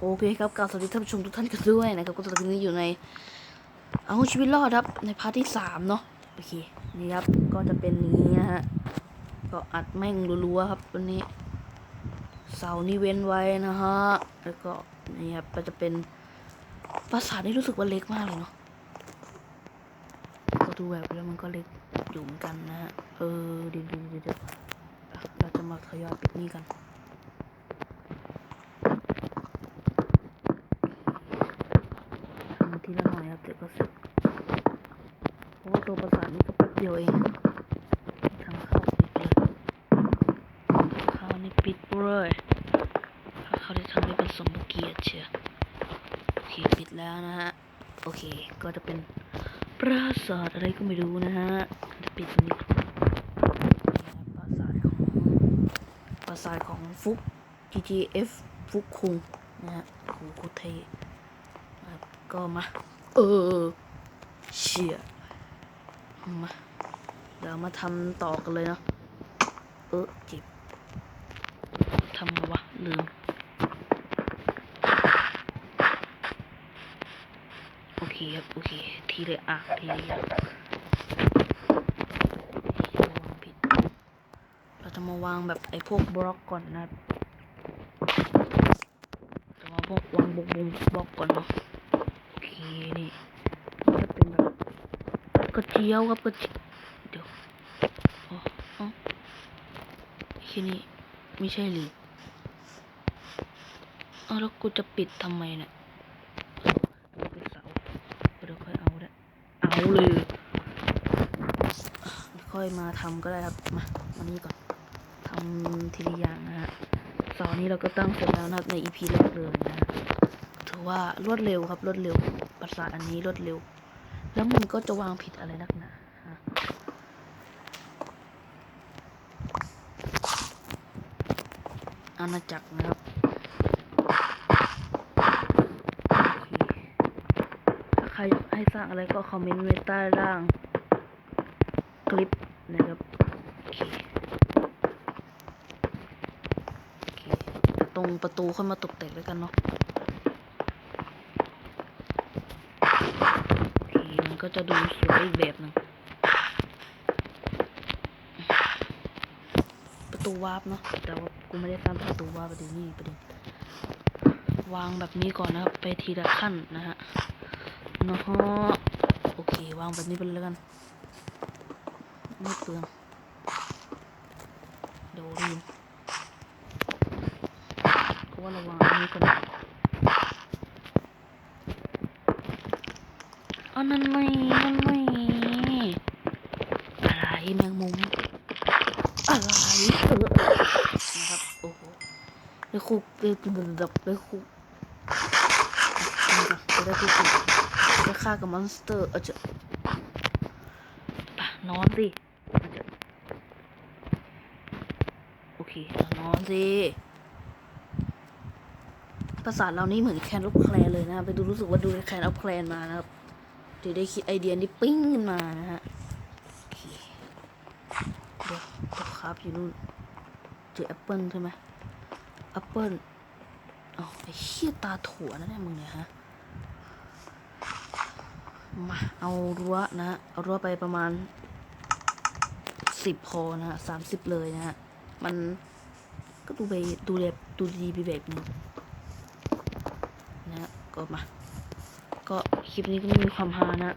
โอเคครับกล่าวสวัสดีท่านผู้ชมทุกท่านกันด้วยนะครับก็ตอนนี้อยู่ในเอาชีวิตรอดครับในพาร์ทที่สามเนาะโอเคนี่ครับก็จะเป็นนี้นะฮะก็อัดแม่งรัวๆครับวันนี้ เสานี้เว้นไว้นะฮะแล้วก็นี่ครับก็จะเป็นปราสาทที่รู้สึกว่าเล็กมากเลยเนาะก็ดูแบบแล้วมันก็เล็กอยู่เหมือนกันนะฮะเออเดี๋ยวๆเดี๋ยวเราจะมาทยอยปิดนี่กัน ทำทีละ หน่อยครับเดี๋ยวก็เสร็จเพราะว่าตัวประสานนี่ก็แป๊บเดียวเองทางเข้าปิดเลยเข้านี่ปิดเลยถ้าเข้าได้ทางนี้เป็นสมเกียรติเชียวโอเคปิดแล้วนะฮะโอเคก็จะเป็นปราสาทอะไรก็ไม่รู้นะฮะจะปิดนี้ปราสาทของปราสาทของฟุก GGF ฟุกคุงนะฮะโอ้โหโคตรเท่ก็มา เออ เชี่ยมาเดี๋ยวมาทำต่อกันเลยเนาะ เออเจ็บทำไงวะลืมโอเคครับ โอเค ทีเลยอะ ทีเลยอะระวังผิด เราจะมาวางแบบไอ้พวกบล็อกก่อนนะจะมาพวกวางบล็อกบล็อกก่อนเนาะ นี่จะเป็นแบบกระเจียวครับกระเจียวเดี๋ยวอ๋ออ๋อแค่นี้ไม่ใช่หรือเอาแล้วกูจะปิดทำไมเนี่ยเอาไปเสาเดี๋ยวค่อยเอาได้เอาเลยค่อยมาทำก็ได้ครับมามานี่ก่อนทำทีละอย่างนะฮะเสาร์นี้เราก็ตั้งเสร็จแล้วนะในอีพีแรกเลยนะ ว่ารวดเร็วครับรวดเร็วประสาทอันนี้รวดเร็ว แล้วมึงก็จะวางผิดอะไรนักหนาอาณาจักรนะครับถ้าใครอยากให้สร้างอะไรก็คอมเมนต์ไว้ใต้ล่างคลิปนะครับตรงประตูค่อยมาตกแต่งแล้วยกันเนาะ โอเคมัน ก็จะดูสวยอีกแบบหนึ่งประตูวาร์ปเนาะแต่ว่ากูไม่ได้ตามประตูวาร์ปประเด็นนี่ประเด็นวางแบบนี้ก่อนนะครับ ไปทีละขั้นนะฮะเนาะโอเควางแบบนี้ไปเลยแล้วกันไม่เปลืองเดี๋ยวลืมก็ว่าเราวางอันนี้ก่อน อันไม่นั่นไม่อะไรแมงมุมอะไรเออนะครับโอ้โหไปคุกไปแบบไปคุกจะได้คุกจะฆ่ากับมอนสเตอร์เอาจะปะนอนสิโอเคนอนสิภาษาทเรานี่เหมือนแคนออฟแคลนเลยนะ ไปดูรู้สึกว่าดูแคนออฟแคลนมานะครับ ถึงได้คิดไอเดียนี้ปิ้งขึ้นมานะฮะเดี๋ยวตกครับอยู่นู่นเจอแอปเปิลใช่ไหมแอปเปิลอ๋อไอเชี่ยตาถั่วนะเนี่ยมึงเนี่ยฮะ มาเอารั้วนะเอารั้วไปประมาณสิบพอนะฮะสามสิบเลยนะฮะ มันก็ดูไปดูแลดูดีไปแบบนึงนะฮะก็มา ก็คลิปนี้ก็ไม่มีความฮานะ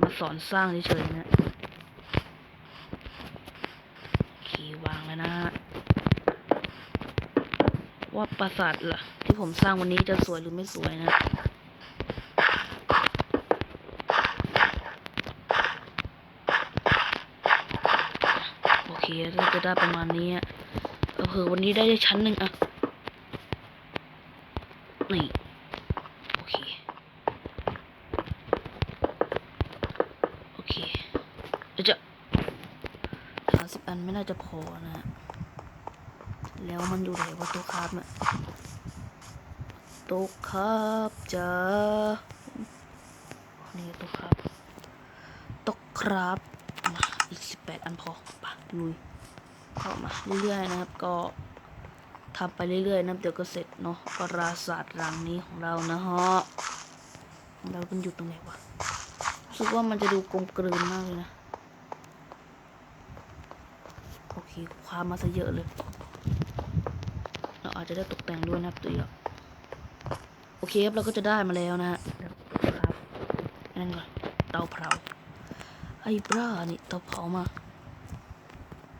มาสอนสร้างเฉยๆนะโอเควางแล้วนะฮะว่าปราสาทล่ะ ที่ผมสร้างวันนี้จะสวยหรือไม่สวยนะโอเคเราจะได้ประมาณนี้อะเผื่อวันนี้ได้ชั้นหนึ่งอะนี่ โอเค โอเคเดี๋ยวจะสาจะพอนะแล้วมันอยู่ไหนวะตัวคราบเนี่ยตัวคราบจ้านี่ตัวคราบตัวคราบมาอีกสิบแปดอันพอปะลุยเข้ามาเรื่อยๆนะครับก็ทำไปเรื่อยๆนะเดี๋ยวก็เสร็จเนาะปราสาทรังนี้ของเรานะฮะเราเป็นอยู่ตรงไหนวะรู้สึกว่ามันจะดูกลมกลืนมากเลยนะ โอ เคความมาซะเยอะเลย เราอาจจะได้ตกแต่งด้วยนะครับตัวเยองโอเคครับเราก็จะได้มาแล้วนะฮะครับนั่นก่อนเตาเผาไอ้บ้านี่เตาเผามา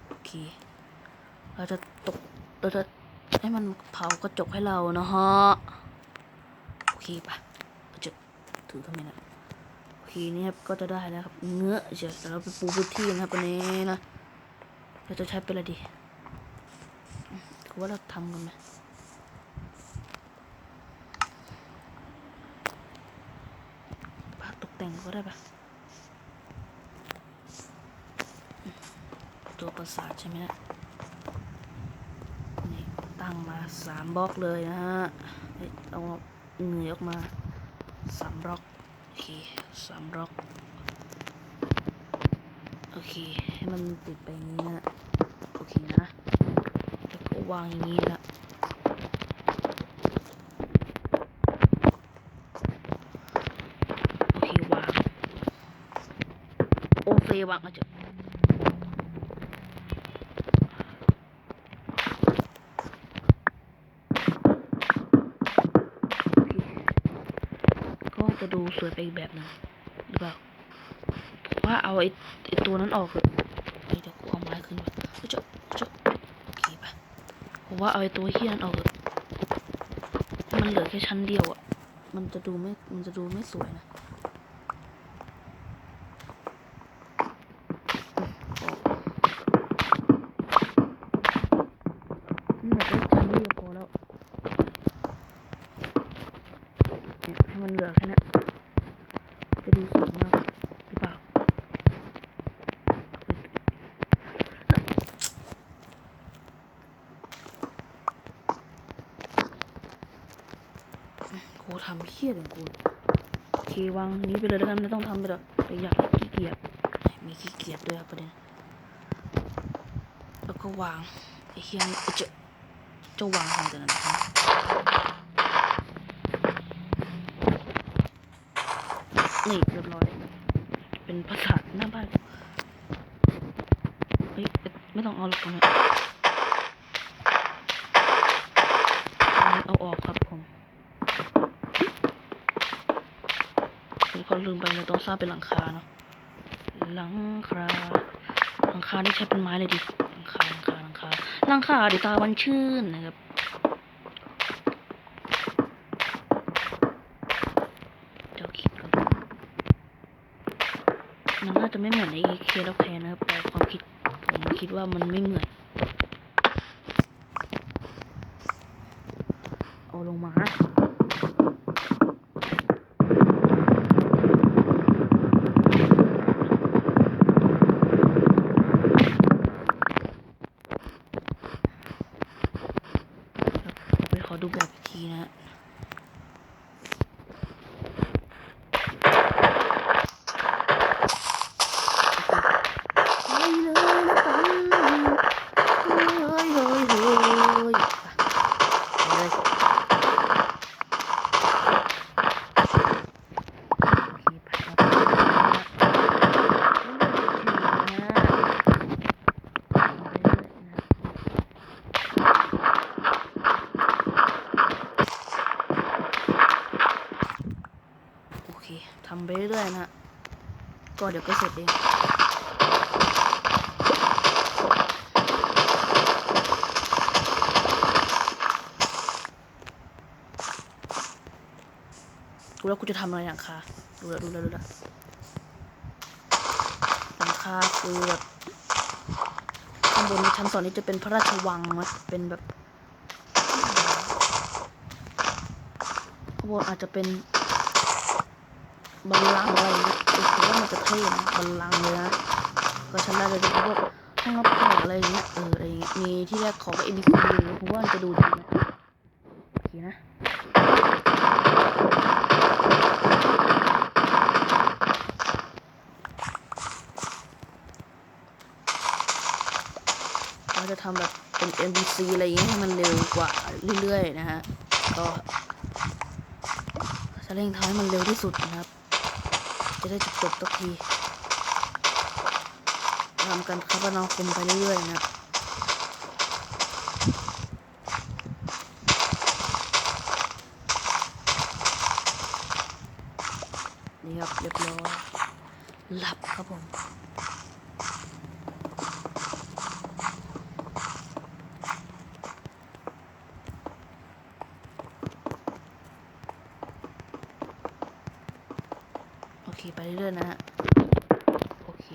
โอเคเราจะตกเราจะให้มันเผากระจกให้เรานะฮะโอเคปะเราจะถือทำไมนะโอเคนี่ครับก็จะได้แล้วครับเงื้อเดี๋ยวเราไปปูพื้นที่นะครับวันนี้นะ เราจะใช้เป็นอะไรดีว่าเราทำกันไหมปะตกแต่งก็ได้ปะตัวประสาทใช่ไหมนะนี่ตั้งมาสามบล็อกเลยนะฮะเอ้ยเอาเหงื่อออกมาสามบล็อกโอเคสามบล็อก เค ให้มันติดไปงนี้นะ โอเคนะแล้วก็วางอย่างนี้นะโอเควาง โอเควางอาจจะก็จะดูสวยไปอีกแบบหนึ่งหรือเปล่า ว่าเอาไอ้ไอ้ตัวนั้นออกเถอะเดี๋ยวกูเอาไม้ขึ้นมาเจ้าเจ้าโอเคปะผมว่าเอาไอ้ตัวเฮียนออกเถอะมันเหลือแค่ชั้นเดียวอะมันจะดูไม่ มันจะดูไม่สวยนะอืมออกนี่แบบได้ชั้นเดียวพอแล้วเนี่ยให้มันเหลือแค่นั้นจะดูสวยมากหรือเปล่า โห เครียดอย่างกูโอเควางนี้ไปเลยแล้วกันไม่ต้องทำไปหรอกแต่อยากขี้เกียจมีขี้เกียจด้วยประเด็นแล้วก็วางไอ้เฮียนี่จะจะวางทางแต่นั้นนะครับนี่เรียบร้อยเป็นพัสษาหน้าบ้านเฮ้ยไม่ต้องเอาหรอกตรงนี้อันนี้เอาออกครับผม ผมก็ลืมไปเราต้องสร้างเป็นหลังคาเนาะหลังคาหลังคานี่ใช้เป็นไม้เลยดิหลังคาหลังคาหลังคาหลังคาดี๋ยวตาวันชื่นนะครับเดี๋ยวคิดก่อนมันน่าจะไม่เหมือนไอ้เคแล้วแพนนะครับแต่ความคิดผมคิดว่ามันไม่เหมือนเอาลงมา ไปขอดูแบบอีกทีนะฮะไปเลยละกันเฮ้ยเฮ้ยเฮ้ยไปเลยโอเคไปครับไปเลยนะ โอเค ทำไป เรื่อยๆนะก็เดี๋ยวก็เสร็จเองดูแล้วกูจะทำอะไรหลังคาดูแล้วดูแล้วดูแล้วหลังคาคือแบบข้างบนชั้นสองนี้จะเป็นพระราชวังนะเป็นแบบข้างบนอาจจะเป็น บัลลังก์อะไรอย่างเงี้ยเออผมว่ามันจะเท่นะบัลลังก์เลยนะก็ชั้นแรกเลยจะเป็นพวกห้องรับแขกอะไรอย่างเงี้ยเอออะไรอย่างเงี้ยมีที่แรกขอกับ ABC อยู่ผมว่ามันจะดูดีนะโอเคนะเราจะทำแบบเป็น NPC อะไรอย่างเงี้ยให้มันเร็วกว่าเรื่อยๆนะฮะก็จะเร่งทำให้มันเร็วที่สุดนะครับ จะได้จบจบสักทีทำกันคมนาคมไปเรื่อยๆนะนี่ครับเรียบร้อยหลับครับผม เคไปเรื่อยๆนะฮะโอเค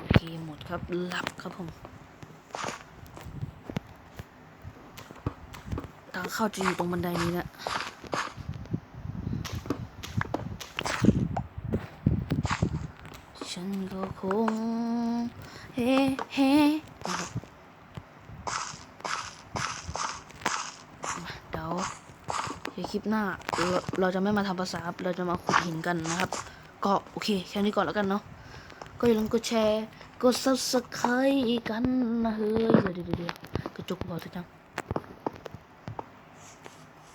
โอเคหมดครับหลับครับผมทางเข้าจะอยู่ตรงบันไดนี้นะ ฉันก็คง เฮ้เฮ้นะครับมาเดี๋ยวเดี๋ยว คลิปหน้า เราจะไม่มาทำภาษาเราจะมาขุดหินกันนะครับ ก็โอเคแค่นี้ก่อนแล้วกันเนาะก็อย่าลืมกดแชร์กด subscribe กันนะเฮ้ยเดี๋ยวเดี๋ยวเดี๋ยวกระจุกบอกสักจัง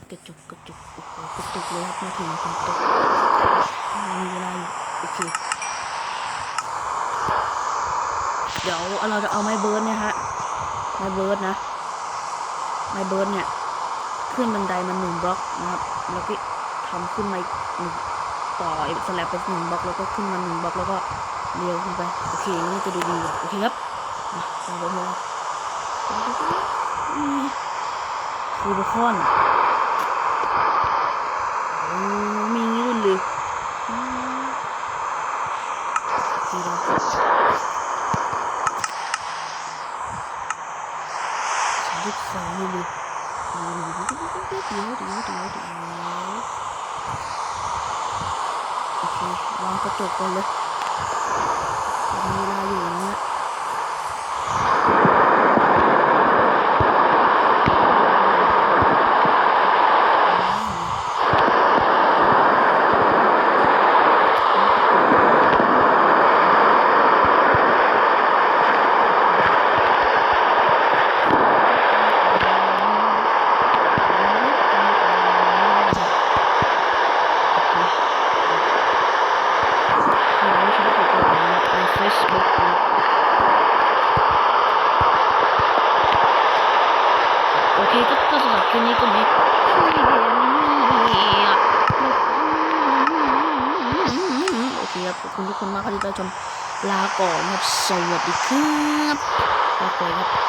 กระจุกกระจุกโอ้โหกระตุกเลยครับมาถึงฝนตกมีเวลาอยู่โอเคเดี๋ยวเราจะเอาไม้เบิร์ดเนี่ยฮะไม้เบิร์ดนะไม้เบิร์ดเนี่ย ขึ้นบันไดมันหนึ่งบล็อกนะครับ แล้วก็ทำขึ้นมาอีกหนึ่งต่อสแลบไปหนึ่งบล็อกแล้วก็ขึ้นมาหนึ่งบล็อกแล้วก็เลี้ยวขึ้นไปโอเคนี่จะดูดีโอเคครับมาเราไปมองคูบคอนโอ้มีงี้ด้วยเลยอืมโอเคราสามสิบสองเลย เดี๋ยวเดี๋ยวเดี๋ยวเดี๋ยวเดี๋ยวโอเควางกระจกก่อนเลยมีเวลาอยู่นะฮะเราใช้กระจกใน Facebook นะโอเคก็ก็สำหรับ คืนนี้ก็มีโอเคครับขอบคุณทุกคนมากครับที่ได้ชมลาก่อนครับสวัสดีครับลาก่อนครับ